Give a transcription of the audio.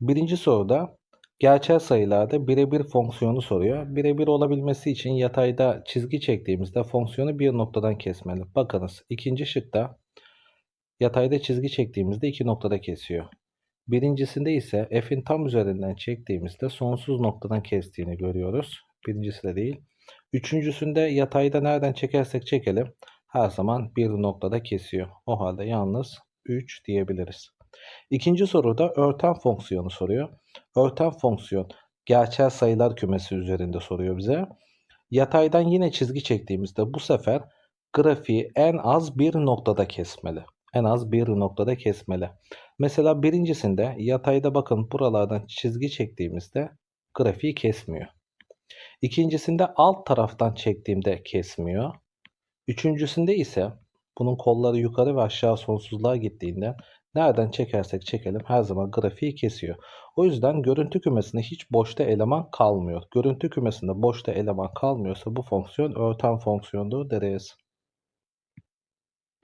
Birinci soruda gerçel sayılarda birebir fonksiyonu soruyor. Birebir olabilmesi için yatayda çizgi çektiğimizde fonksiyonu bir noktadan kesmeli. Bakınız ikinci şıkta yatayda çizgi çektiğimizde iki noktada kesiyor. Birincisinde ise f'in tam üzerinden çektiğimizde sonsuz noktadan kestiğini görüyoruz. Birincisi de değil. Üçüncüsünde yatayda nereden çekersek çekelim her zaman bir noktada kesiyor. O halde yalnız 3 diyebiliriz. İkinci soruda örten fonksiyonu soruyor. Örten fonksiyon gerçel sayılar kümesi üzerinde soruyor bize. Yataydan yine çizgi çektiğimizde bu sefer grafiği en az bir noktada kesmeli. En az bir noktada kesmeli. Mesela birincisinde yatayda bakın buralardan çizgi çektiğimizde grafiği kesmiyor. İkincisinde alt taraftan çektiğimde kesmiyor. Üçüncüsünde ise bunun kolları yukarı ve aşağı sonsuzluğa gittiğinde nereden çekersek çekelim her zaman grafiği kesiyor. O yüzden görüntü kümesinde hiç boşta eleman kalmıyor. Görüntü kümesinde boşta eleman kalmıyorsa bu fonksiyon örten fonksiyondur deriz.